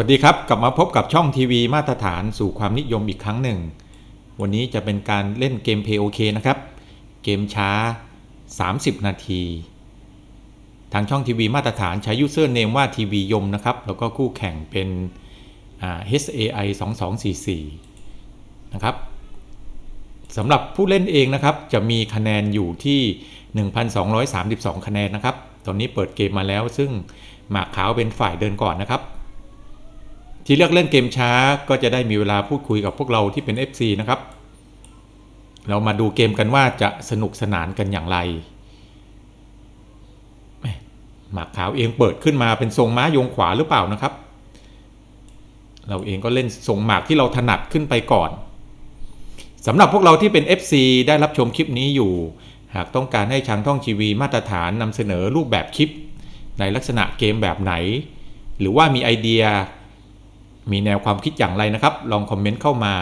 วัสดีครับ กลับมาพบกับช่องทีวีมาตรฐานสู่ความนิยมอีกครั้งหนึ่ง วันนี้จะเป็นการเล่นเกม POK นะครับ เกมช้า 30 นาที ทางช่องทีวีมาตรฐานใช้ยูเซอร์เนมว่าทีวียมนะครับ แล้วก็คู่แข่งเป็นอ่า HAI 2244 นะครับสำหรับผู้เล่นเองนะครับ จะมีคะแนนอยู่ที่ 1,232 คะแนนนะครับ ตอนนี้เปิดเกมมาแล้วซึ่งหมากขาวเป็นฝ่ายเดินก่อนนะครับ ที่เลือกเล่นเกมช้าก็จะได้มีเวลาพูดคุยกับพวกเราที่เป็น FC นะครับ เรามาดูเกมกันว่าจะสนุกสนานกันอย่างไรหมากขาวเองเปิดขึ้นมาเป็นทรงม้ายงขวาหรือเปล่านะครับ เราเองก็เล่นทรงหมากที่เราถนัดขึ้นไปก่อนสำหรับพวกเราที่เป็น FC ได้รับชมคลิปนี้อยู่ หากต้องการให้ช้างท่องทีวีมาตรฐานนำเสนอรูปแบบคลิป ในลักษณะเกมแบบไหน หรือว่ามีไอเดีย มีแนวความคิดอย่างไรนะครับ ลองคอมเมนต์เข้ามา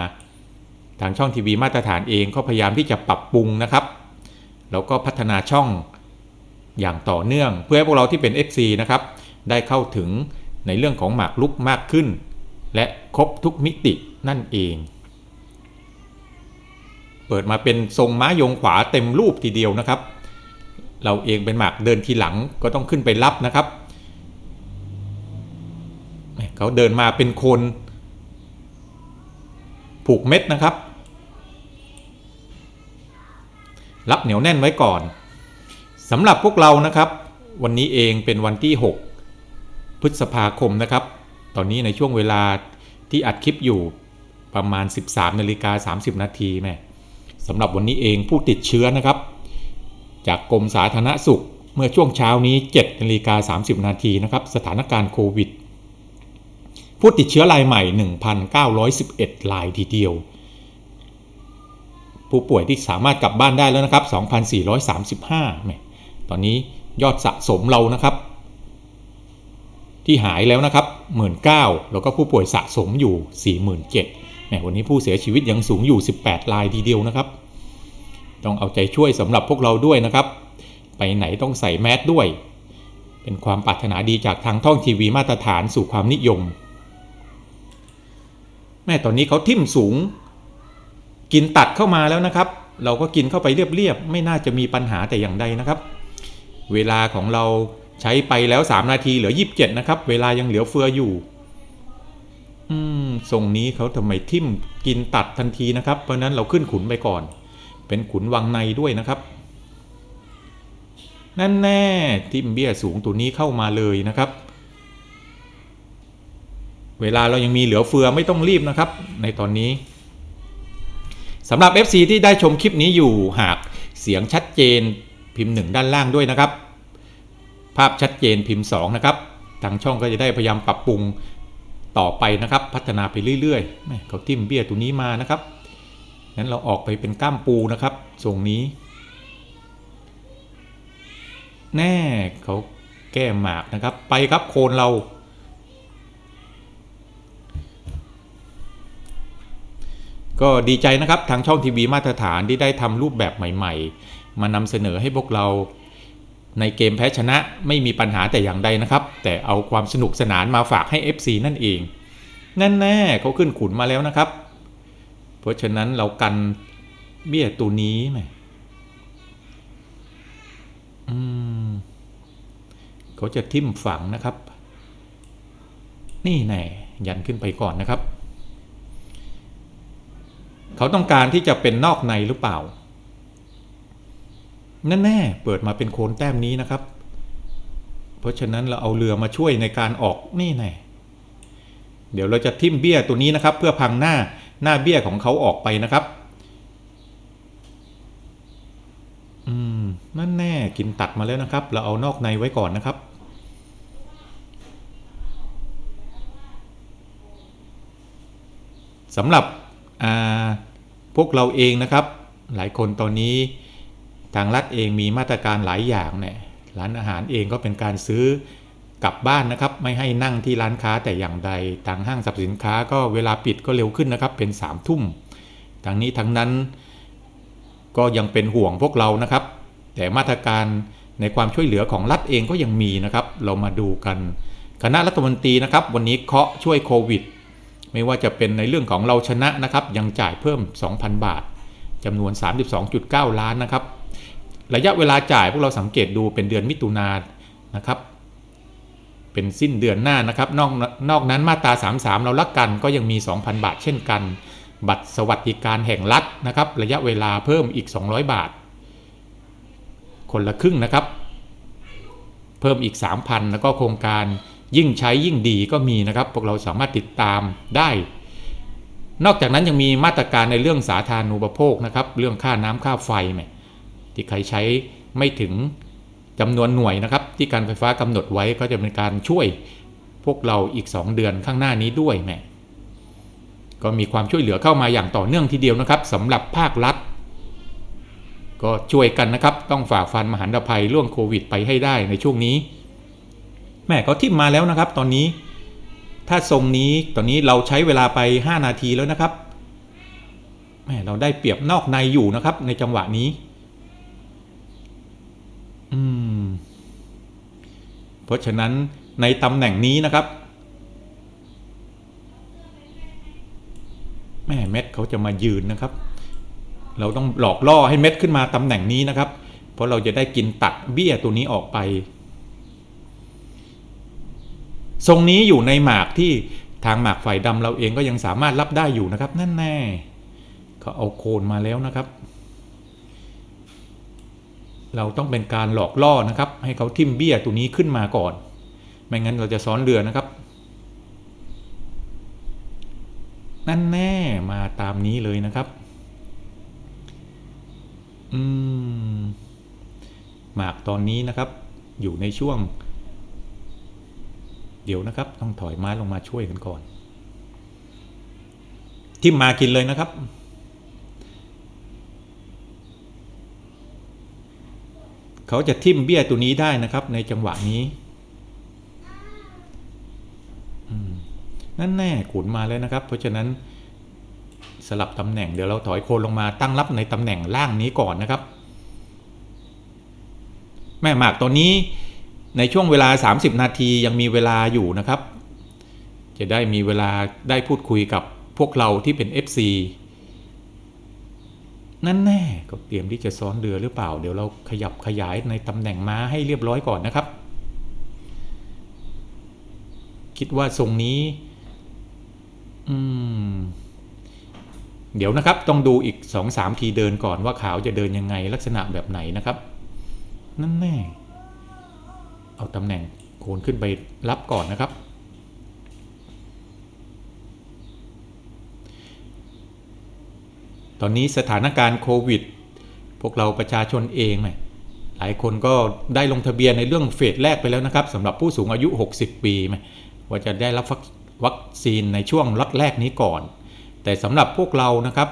ทางช่องทีวีมาตรฐานเองก็พยายามที่จะปรับปรุงนะครับ แล้วก็พัฒนาช่องอย่างต่อเนื่อง เพื่อให้พวกเราที่เป็น FC นะครับ ได้เข้าถึงในเรื่องของหมากลุกมากขึ้น และครบทุกมิตินั่นเอง เปิดมาเป็นทรงม้ายงขวาเต็มรูปทีเดียวนะครับ เราเองเป็นหมากเดินทีหลังก็ต้องขึ้นไปรับนะครับ เขาเดินมาเป็นคน ผูกเม็ดนะครับ รับเหนียวแน่นไว้ก่อนสำหรับพวกเรานะครับ วันนี้เองเป็นวันที่ 6 พฤษภาคมนะครับ ตอนนี้ในช่วงเวลาที่อัดคลิปอยู่ประมาณ 13นาฬิกา30 นาทีแม่สำหรับวันนี้เองผู้ติดเชื้อนะครับ จากกรมสาธารณสุขเมื่อช่วงเช้านี้7นาฬิกา30 นาทีนะครับ สถานการณ์โควิด ผู้ติดเชื้อรายใหม่ 1,911 รายทีเดียว ผู้ป่วยที่สามารถกลับบ้านได้แล้วนะครับ 2,435แหมตอนนี้ยอดสะสมเรานะครับ ที่หายแล้วนะครับ 19,000แล้วก็ผู้ป่วยสะสมอยู่ 47,000แหมวันนี้ผู้เสียชีวิตยังสูงอยู่ 18 รายทีเดียวนะครับ ต้องเอาใจช่วยสำหรับพวกเราด้วยนะครับ ไปไหนต้องใส่แมสด้วยเป็นความปรารถนาดีจากทางท่องทีวีมาตรฐานสู่ความนิยม แม่ตอนนี้เขาทิ่มสูง กินตัดเข้ามาแล้วนะครับ เราก็กินเข้าไปเรียบๆไม่น่าจะมีปัญหาแต่อย่างใดนะครับ เวลาของเราใช้ไปแล้ว 3 นาทีเหลือ 27 นะครับ เวลายังเหลือเฟืออยู่ อืมทรงนี้เขาทำไมทิ่มกินตัดทันทีนะครับ เพราะนั้นเราขึ้นขุนไปก่อน เป็นขุนวังในด้วยนะครับ นั่นแน่ทิ่มเบี้ยสูงตัวนี้เข้ามาเลยนะครับ เวลาเรายังมีเหลือเฟือไม่ต้องรีบนะครับ ในตอนนี้สำหรับ FC ที่ได้ชมคลิปนี้อยู่หากเสียงชัดเจนพิมพ์ 1 ด้านล่างด้วยนะครับ ภาพชัดเจนพิมพ์ 2 นะครับ ทางช่องก็จะได้พยายามปรับปรุงต่อไปนะครับ พัฒนาไปเรื่อยๆแม่เขาทิ่มเบี้ยตัวนี้มานะครับนั้นเราออกไปเป็นก้ามปูนะครับทรงนี้ แน่เขาแก้หมากนะครับ ไปครับโคนเรา ก็ดีใจนะครับทางช่องทีวีมาตรฐานที่ได้ทำรูปแบบใหม่ ๆ มานำเสนอให้พวกเราในเกมแพ้ชนะไม่มีปัญหาแต่อย่างใดนะครับ แต่เอาความสนุกสนานมาฝากให้ FC นั่นเองนั่นแน่เขาขึ้นขุนมาแล้วนะครับ เพราะฉะนั้นเรากันเบี้ยตัวนี้ไหมอืมเขาจะทิ่มฝังนะครับ นี่แน่ยันขึ้นไปก่อนนะครับ เขาต้องการที่จะเป็นนอกในหรือเปล่าแน่ๆเปิดมาเป็นโคนแต้มนี้นะครับ เพราะฉะนั้นเราเอาเรือมาช่วยในการออกนี่แน่เดี๋ยวเราจะทิ่มเบี้ยตัวนี้นะครับ เพื่อพังหน้าหน้าเบี้ยของเขาออกไปนะครับ อืมนั่นแน่กินตัดมาแล้วนะครับ เราเอานอกในไว้ก่อนนะครับสำหรับ พวกเราเองนะครับ หลายคนตอนนี้ทางรัฐเองมีมาตรการหลายอย่างเนี่ยร้านอาหารเองก็เป็นการซื้อกลับบ้านนะครับ ไม่ให้นั่งที่ร้านค้าแต่อย่างใดทางห้างสรรพสินค้าก็เวลาปิดก็เร็วขึ้นนะครับ เป็น3ามทุ่มทางนี้ทั้งนั้นก็ยังเป็นห่วงพวกเรานะครับ แต่มาตรการในความช่วยเหลือของรัฐเองก็ยังมีนะครับ เรามาดูกัน คณะรัฐมนตรีนะครับ วันนี้เคาะช่วยโควิด ไม่ว่าจะเป็นในเรื่องของเราชนะนะครับ ยังจ่ายเพิ่ม 2,000 บาทจำนวน 32.9 ล้านนะครับ ระยะเวลาจ่ายพวกเราสังเกตดูเป็นเดือนมิถุนายนนะครับ เป็นสิ้นเดือนหน้านะครับ นอกนอกนั้นมาตรา 33 เราลักกันก็ยังมี 2,000 บาทเช่นกัน บัตรสวัสดิการแห่งรัฐนะครับ ระยะเวลาเพิ่มอีก 200 บาท คนละครึ่งนะครับ เพิ่มอีก 3,000 แล้วก็โครงการ ยิ่งใช้ยิ่งดีก็มีนะครับ พวกเราสามารถติดตามได้ นอกจากนั้นยังมีมาตรการในเรื่องสาธารณูปโภคนะครับ เรื่องค่าน้ำค่าไฟแหมที่ใครใช้ไม่ถึงจำนวนหน่วยนะครับ ที่การไฟฟ้ากำหนดไว้ก็จะเป็นการช่วยพวกเราอีก 2 เดือนข้างหน้านี้ด้วยแหมก็มีความช่วยเหลือเข้ามาอย่างต่อเนื่องทีเดียวนะครับสำหรับภาครัฐ ก็ช่วยกันนะครับ ต้องฝ่าฟันมหันตภัยร่วงโควิดไปให้ได้ในช่วงนี้ แม่เขาทิมมาแล้วนะครับ ตอนนี้ ถ้าทรงนี้ตอนนี้เราใช้เวลาไป 5 นาทีแล้วนะครับแม่เราได้เปรียบนอกในอยู่นะครับ ในจังหวะนี้ อืม เพราะฉะนั้นในตำแหน่งนี้นะครับ แม่เม็ดเขาจะมายืนนะครับ เราต้องหลอกล่อให้เม็ดขึ้นมาตำแหน่งนี้นะครับ เพราะเราจะได้กินตัดเบี้ยตัวนี้ออกไป ทรงนี้อยู่ในหมากที่ทางหมากฝ่ายดำเราเองก็ยังสามารถรับได้อยู่นะครับ นั่นแน่เขาเอาโคนมาแล้วนะครับ เราต้องเป็นการหลอกล่อนะครับ ให้เขาทิ่มเบี้ยตัวนี้ขึ้นมาก่อน ไม่งั้นเราจะซ้อนเรือนะครับ นั่นแน่มาตามนี้เลยนะครับอืมหมากตอนนี้นะครับ อยู่ในช่วง เดี๋ยวนะครับ ต้องถอยไม้ลงมาช่วยกันก่อน ทิมมากินเลยนะครับ เขาจะทิ่มเบี้ยตัวนี้ได้นะครับ ในจังหวะนี้นั่นแน่ขุนมาแล้วนะครับ เพราะฉะนั้นสลับตำแหน่งเดี๋ยวเราถอยโคนลงมาตั้งรับในตำแหน่งล่างนี้ก่อนนะครับ แม่หมากตัวนี้ ในช่วงเวลา 30 นาทียังมีเวลาอยู่นะครับ จะได้มีเวลาได้พูดคุยกับพวกเราที่เป็น FC นั่นแน่ก็เตรียมที่จะซ้อนเรือหรือเปล่า เดี๋ยวเราขยับขยายในตำแหน่งม้าให้เรียบร้อยก่อนนะครับ คิดว่าทรงนี้ อืม เดี๋ยวนะครับ ต้องดูอีก 2-3 ทีเดินก่อนว่าขาวจะเดินยังไงลักษณะแบบไหนนะครับ นั่นแน่ เอาตำแหน่งโคนขึ้นไปรับก่อนนะครับ ตอนนี้สถานการณ์โควิด พวกเราประชาชนเองเนี่ยหลายคนก็ได้ลงทะเบียนในเรื่องเฟสแรกไปแล้วนะครับสำหรับผู้สูงอายุ 60 ปีไหมว่าจะได้รับวัคซีนในช่วงล็อตแรกนี้ก่อน แต่สำหรับพวกเรานะครับ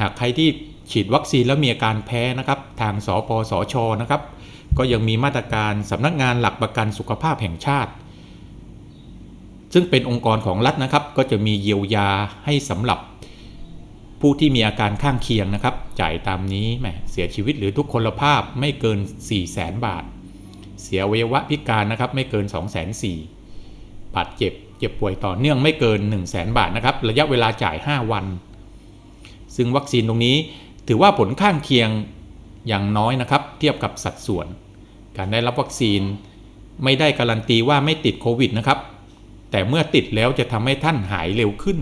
หากใครที่ ฉีดวัคซีนแล้วมีอาการแพ้นะครับทางสปสชนะครับ ก็ยังมีมาตรการสำนักงานหลักประกันสุขภาพแห่งชาติ ซึ่งเป็นองค์กรของรัฐนะครับ ก็จะมีเยียวยาให้สำหรับผู้ที่มีอาการข้างเคียงนะครับ จ่ายตามนี้แหมเสียชีวิตหรือทุกคนภาพไม่เกิน 4 0 0แสนบาท เสียอวัยวะพิการนะครับไม่เกิน 2 4 0 0 0 0บาดเจ็บ เจ็บป่วยต่อเนื่องไม่เกิน 1 0 0 0 0แสนบาทนะครับ ระยะเวลาจ่าย 5 วัน ซึ่งวัคซีนตรงนี้ ถือว่าผลข้างเคียงอย่างน้อยนะครับ เทียบกับสัดส่วน การได้รับวัคซีน ไม่ได้การันตีว่าไม่ติดโควิดนะครับ แต่เมื่อติดแล้วจะทำให้ท่านหายเร็วขึ้น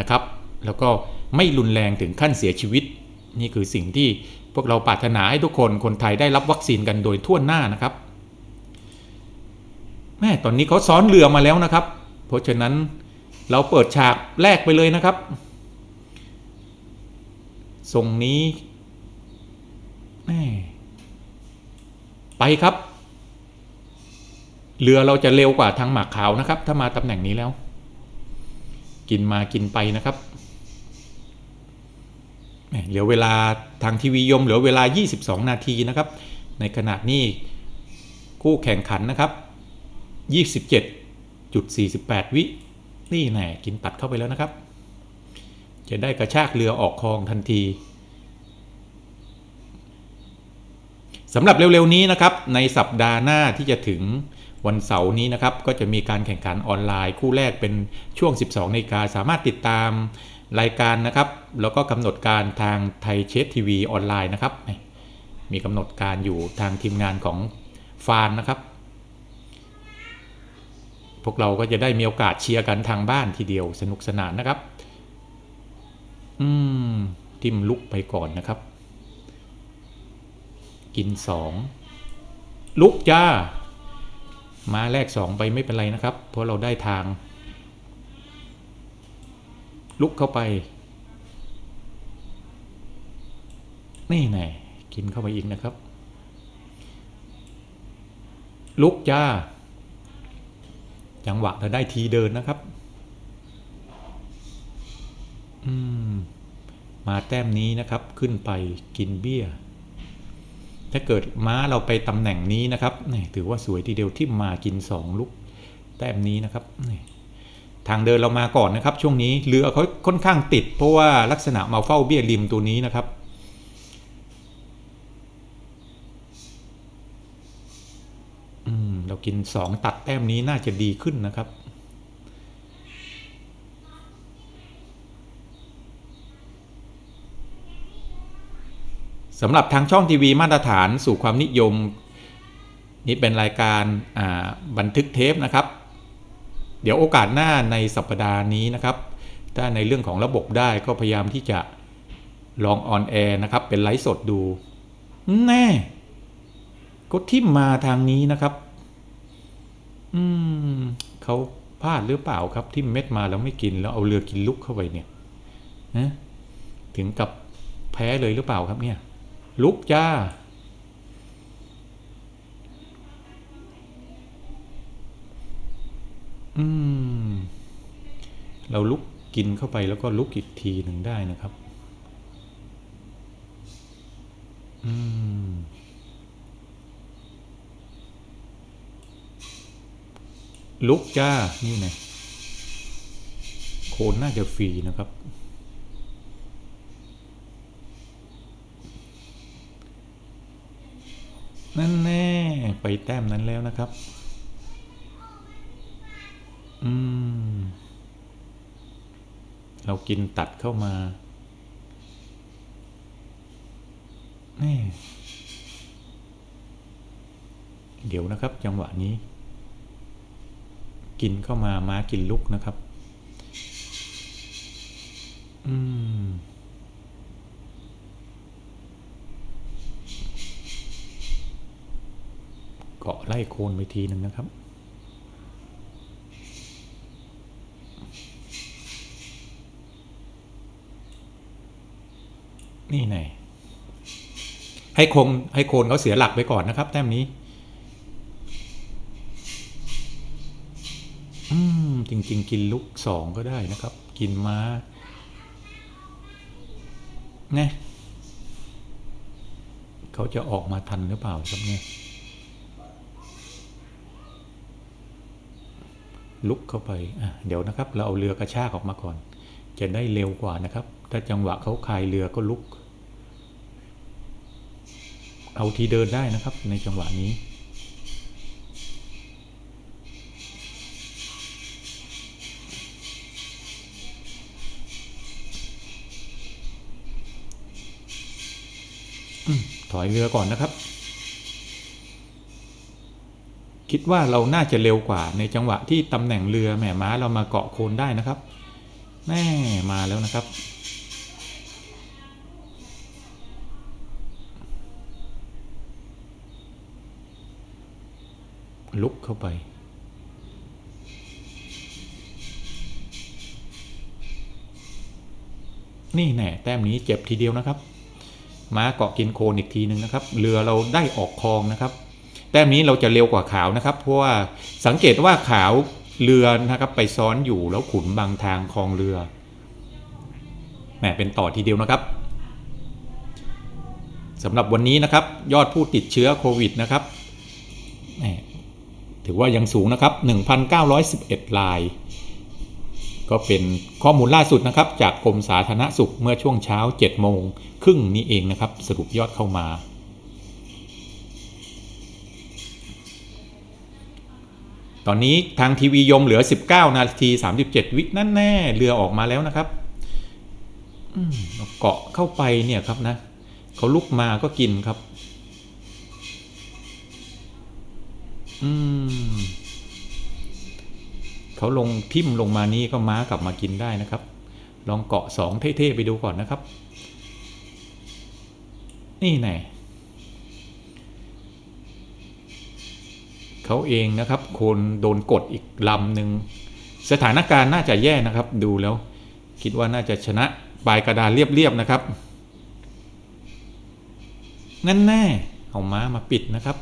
นะครับ แล้วก็ไม่รุนแรงถึงขั้นเสียชีวิต นี่คือสิ่งที่พวกเราปรารถนาให้ทุกคนคนไทยได้รับวัคซีนกันโดยทั่วหน้านะครับ แม่ตอนนี้เขาซ้อนเรือมาแล้วนะครับ เพราะฉะนั้นเราเปิดฉากแรกไปเลยนะครับ ทรงนี้แม่ไปครับ เรือเราจะเร็วกว่าทางหมากขาวนะครับ ถ้ามาตำแหน่งนี้แล้ว กินมากินไปนะครับเหลือเวลาทางทีวียมเหลือเวลา 22 นาทีนะครับ ในขณะนี้คู่แข่งขันนะครับ 27.48 วิ นี่แน่กินตัดเข้าไปแล้วนะครับ จะได้กระชากเรือออกคลองทันทีสำหรับเร็วๆนี้นะครับ ในสัปดาห์หน้าที่จะถึงวันเสาร์นี้นะครับ ก็จะมีการแข่งขันออนไลน์ คู่แรกเป็นช่วง 12นาฬิกาสามารถติดตามรายการนะครับ แล้วก็กำหนดการทางไทยเชสทีวีออนไลน์นะครับ มีกำหนดการอยู่ทางทีมงานของฟานนะครับ พวกเราก็จะได้มีโอกาสเชียร์กันทางบ้านทีเดียวสนุกสนานนะครับ อืมทิมลุกไปก่อนนะครับ กินสองลุกจ้า มาแรกสองไปไม่เป็นไรนะครับ เพราะเราได้ทาง ลุกเข้าไป นี่แน่กินเข้าไปอีกนะครับ ลุกจ้า จังหวะเราได้ทีเดินนะครับ อืม มาแต้มนี้นะครับขึ้นไปกินเบี้ย ถ้าเกิดม้าเราไปตำแหน่งนี้นะครับนี่ถือว่าสวยทีเดียวที่มากินสองลุกแต้มนี้นะครับนี่ทางเดินเรามาก่อนนะครับ ช่วงนี้เรือเขาค่อนข้างติด เพราะว่าลักษณะมาเฝ้าเบี้ยริมตัวนี้นะครับอืมเรากินสองตัดแต้มนี้น่าจะดีขึ้นนะครับ สำหรับทางช่องทีวีมาตรฐานสู่ความนิยม นี่เป็นรายการบันทึกเทปนะครับ เดี๋ยวโอกาสหน้าในสัปดาห์นี้นะครับ ถ้าในเรื่องของระบบได้ก็พยายามที่จะลองออนแอร์นะครับ เป็นไลฟ์สดดู แน่ก็ทิมมาทางนี้นะครับ อืมเขาพลาดหรือเปล่าครับทิมเม็ดมาแล้วไม่กินแล้วเอาเรือกินลุกเข้าไปเนี่ยนะถึงกับแพ้เลยหรือเปล่าครับเนี่ย ลุกจ้า อืม เราลุกกินเข้าไปแล้วก็ลุกอีกทีหนึ่งได้นะครับ อืม ลุกจ้า นี่ไงโคนน่าจะฟรีนะครับ นั่นแน่ ไป แต้มนั้นแล้วนะครับ อืม เรากินตัดเข้ามา นี่ เดี๋ยวนะครับ จังหวะนี้ กินเข้ามาม้ากินลุกนะครับ อืมาะไล่โคนไปทีหนึ่งนะครับ นี่ไงให้คงให้โคนเขาเสียหลักไปก่อนนะครับ แต้มนี้ อืม จริง ๆ กินลุกสองก็ได้นะครับ กินม้าเนี่ยเขาจะออกมาทันหรือเปล่าครับเนี่ย ลุกเข้าไปเดี๋ยวนะครับ เราเอาเรือกระชากออกมาก่อน จะได้เร็วกว่านะครับ ถ้าจังหวะเขาคายเรือก็ลุก เอาทีเดินได้นะครับ ในจังหวะนี้ถอยเรือก่อนนะครับ คิดว่าเราน่าจะเร็วกว่าในจังหวะที่ตำแหน่งเรือแหมม้าเรามาเกาะโคนได้นะครับแม่มาแล้วนะครับ ลุกเข้าไปนี่แน่แต้มนี้เจ็บทีเดียวนะครับ ม้าเกาะกินโคนอีกทีหนึ่งนะครับ เรือเราได้ออกคลองนะครับ แต้มนี้เราจะเร็วกว่าขาวนะครับ เพราะว่าสังเกตว่าขาวเรือนะครับไปซ้อนอยู่แล้วขุนบางทางคลองเรือแหมเป็นต่อทีเดียวนะครับสำหรับวันนี้นะครับ ยอดผู้ติดเชื้อโควิดนะครับถือว่ายังสูงนะครับ 1,911ราย ก็เป็นข้อมูลล่าสุดนะครับ จากกรมสาธารณสุขเมื่อช่วงเช้า 7 โมงครึ่งนี้เองนะครับ สรุปยอดเข้ามา ตอนนี้ทางทีวียมเหลือ 19 นาที 37 วินั่นแน่เรือออกมาแล้วนะครับอืมเกาะเข้าไปเนี่ยครับนะเขาลุกมาก็กินครับ อืมเขาลงทิ่มลงมานี้ก็ม้ากลับมากินได้นะครับ ลองเกาะสองเท่ๆไปดูก่อนนะครับ นี่แน่ เขาเองนะครับ คนโดนกดอีกลำหนึ่งสถานการณ์น่าจะแย่นะครับ ดูแล้ว คิดว่าน่าจะชนะปลายกระดานเรียบๆนะครับนั่นแน่เอาม้ามาปิดนะครับ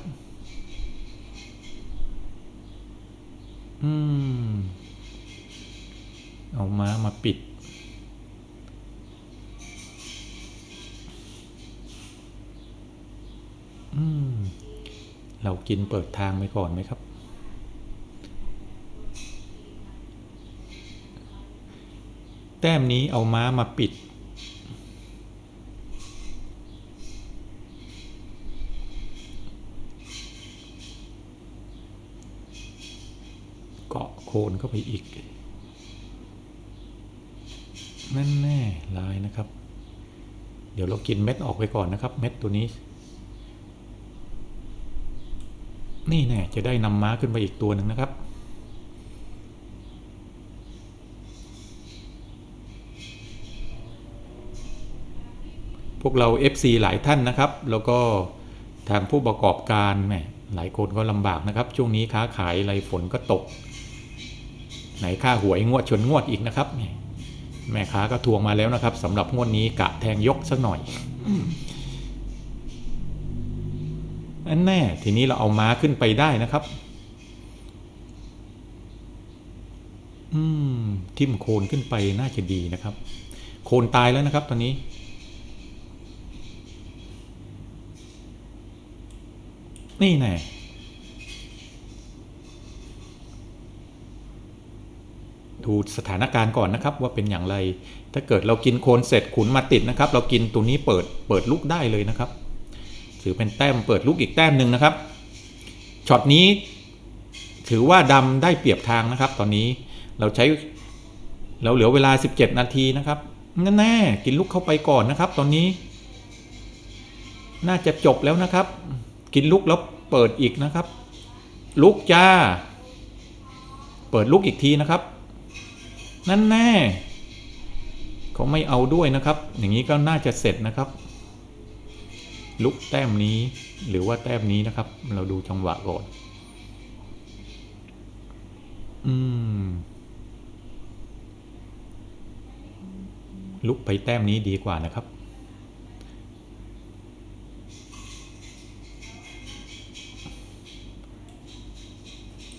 อืม เอาม้ามาปิด กินเปิดทางไปก่อนไหมครับ แต้มนี้เอาม้ามาปิด เกาะโคนเข้าไปอีก นั่นแน่ลายนะครับ เดี๋ยวเรากินเม็ดออกไปก่อนนะครับ เม็ดตัวนี้ นี่แน่จะได้นำม้าขึ้นไปอีกตัวหนึ่งนะครับ พวกเรา FC หลายท่านนะครับ แล้วก็ทางผู้ประกอบการแหมหลายคนก็ลำบากนะครับ ช่วงนี้ค้าขายไรฝนก็ตก ไหนค่าหวยงวดชนงวดอีกนะครับ แมแม่ค้าก็ทวงมาแล้วนะครับสำหรับงวดนี้กะแทงยกสักหน่อย อันแน่ ทีนี้เราเอาม้าขึ้นไปได้นะครับ อืม ทิ่มโคนขึ้นไปน่าจะดีนะครับ โคนตายแล้วนะครับ ตอนนี้ นี่แน่ดูสถานการณ์ก่อนนะครับว่าเป็นอย่างไร ถ้าเกิดเรากินโคนเสร็จขุนมาติดนะครับ เรากินตัวนี้เปิดเปิดลูกได้เลยนะครับ ถือเป็นแต้มเปิดลูกอีกแต้มหนึ่งนะครับช็อตนี้ถือว่าดำได้เปรียบทางนะครับ ตอนนี้เราใช้เราเหลือเวลา 17 นาทีนะครับแน่ๆกินลูกเข้าไปก่อนนะครับ ตอนนี้ น่าจะจบแล้วนะครับ กินลูกแล้วเปิดอีกนะครับ ลูกจ้า เปิดลูกอีกทีนะครับ นั่นแน่เขาไม่เอาด้วยนะครับ อย่างนี้ก็น่าจะเสร็จนะครับ ลุกแต้มนี้หรือว่าแต้มนี้นะครับ เราดูจังหวะก่อน อืม ลุกไปแต้มนี้ดีกว่านะครับ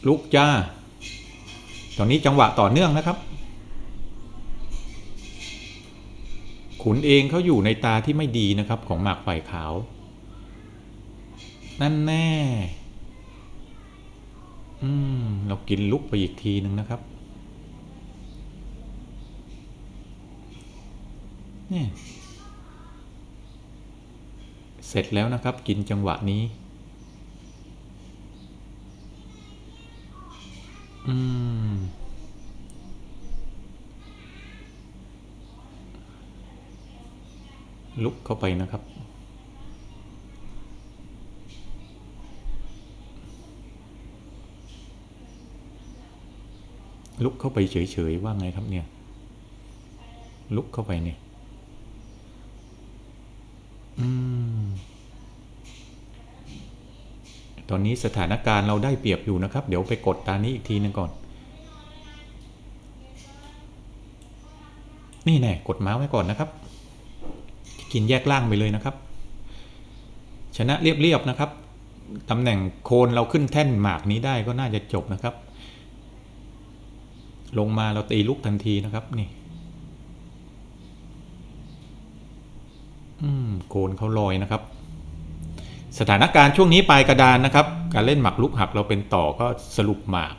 ลุกจ้า ตอนนี้จังหวะต่อเนื่องนะครับ ขุนเองเขาอยู่ในตาที่ไม่ดีนะครับของหมากไฟขาว นั่นแน่ อืม เรากินลุกไปอีกทีหนึ่งนะครับ นี่ เสร็จแล้วนะครับ กินจังหวะนี้ อืม ลุกเข้าไปนะครับ ลุกเข้าไปเฉยๆว่าไงครับเนี่ย ลุกเข้าไปเนี่ย อืม ตอนนี้สถานการณ์เราได้เปรียบอยู่นะครับ เดี๋ยวไปกดตานี้อีกทีหนึงก่อน นี่แน่กดม้าไว้ก่อนนะครับ กินแยกล่างไปเลยนะครับ ชนะเรียบๆนะครับตำแหน่งโคนเราขึ้นแท่นหมากนี้ได้ก็น่าจะจบนะครับ ลงมาเราตีลุกทันทีนะครับนี่อืมโคนเขาลอยนะครับ สถานการณ์ช่วงนี้ปลายกระดานนะครับ การเล่นหมักลุกหักเราเป็นต่อก็สรุปหมาก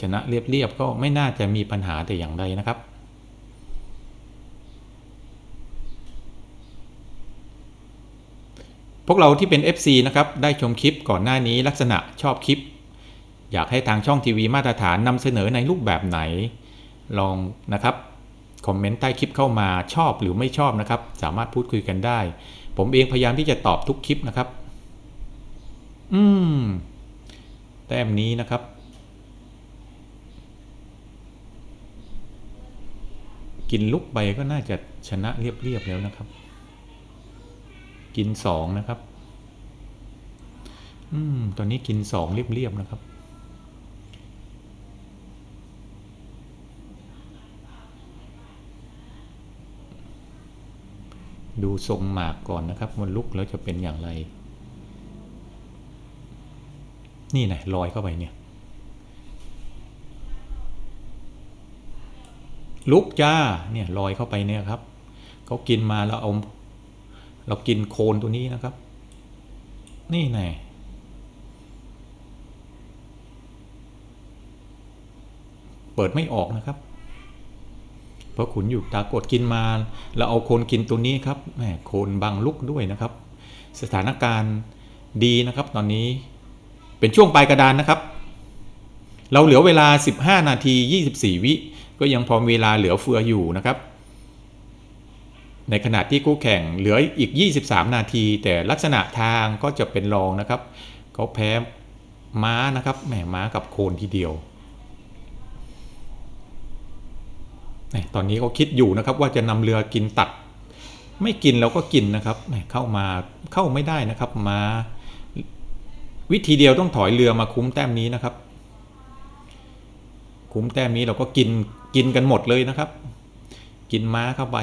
ชนะเรียบๆก็ไม่น่าจะมีปัญหาแต่อย่างใดนะครับ พวกเราที่เป็น FC นะครับได้ชมคลิปก่อนหน้านี้ลักษณะชอบคลิป อยากให้ทางช่องทีวีมาตรฐานนำเสนอในรูปแบบไหน ลองนะครับคอมเมนต์ใต้คลิปเข้ามาชอบหรือไม่ชอบนะครับ สามารถพูดคุยกันได้ ผมเองพยายามที่จะตอบทุกคลิปนะครับ อืม แต้มนี้นะครับ กินลุกไปก็น่าจะชนะเรียบๆแล้วนะครับ กินสองนะครับ อืมตอนนี้กินสองเรียบๆนะครับ ดูทรงหมากก่อนนะครับมันลุกแล้วจะเป็นอย่างไร นี่นะลอยเข้าไปเนี่ย ลุกจ้าเนี่ยลอยเข้าไปเนี่ยครับเขากินมาแล้วเอา เรากินโคนตัวนี้นะครับ นี่ไงเปิดไม่ออกนะครับ เพราะขุนอยู่ตากดกินมา เราเอาโคนกินตัวนี้ครับแหมโคนบังลุกด้วยนะครับ สถานการณ์ดีนะครับ ตอนนี้เป็นช่วงปลายกระดานนะครับ เราเหลือเวลา 15 นาที 24 วิก็ยังพอมีเวลาเหลือเฟืออยู่นะครับ ในขณะที่คู่แข่งเหลืออีก 23 นาที แต่ลักษณะทางก็จะเป็นรองนะครับเขาแพ้ม้านะครับแหมม้ากับโคนทีเดียวตอนนี้เขาคิดอยู่นะครับว่าจะนำเรือกินตัด ไม่กินเราก็กินนะครับเข้ามาเข้าไม่ได้นะครับมา วิธีเดียวต้องถอยเรือมาคุ้มแต้มนี้นะครับ คุ้มแต้มนี้เราก็กินกินกันหมดเลยนะครับ กินม้าเข้าไป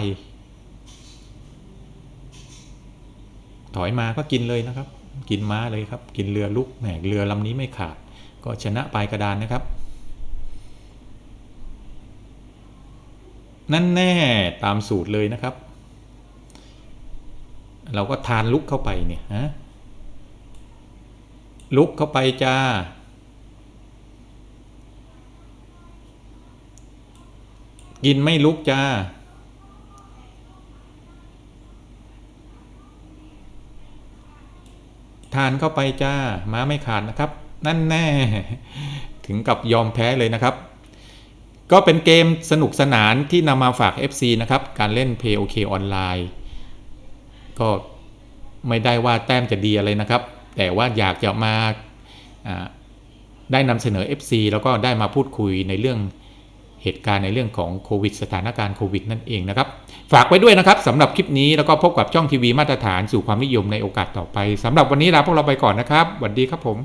ถอยมาก็กินเลยนะครับ กินม้าเลยครับ กินเรือลุกแหมเรือลำนี้ไม่ขาด ก็ชนะปลายกระดานนะครับ นั่นแน่ตามสูตรเลยนะครับ เราก็ทานลุกเข้าไปเนี่ยฮะลุกเข้าไปจ้ากินไม่ลุกจ้า ทานเข้าไปจ้าม้าไม่ขาดนะครับ นั่นแน่ ถึงกับยอมแพ้เลยนะครับ ก็เป็นเกมสนุกสนานที่นำมาฝาก FC นะครับ การเล่น POK ออนไลน์ก็ไม่ได้ว่าแต้มจะดีอะไรนะครับ แต่ว่าอยากจะมาได้นำเสนอ FC แล้วก็ได้มาพูดคุยในเรื่องเหตุการณ์ในเรื่องของโควิด สถานการณ์โควิดนั่นเองนะครับ ฝากไว้ด้วยนะครับสำหรับคลิปนี้แล้วก็พบกับช่องทีวีมาตรฐานสู่ความนิยมในโอกาสต่อไปสำหรับวันนี้ลาพวกเราไปก่อนนะครับสวัสดีครับผม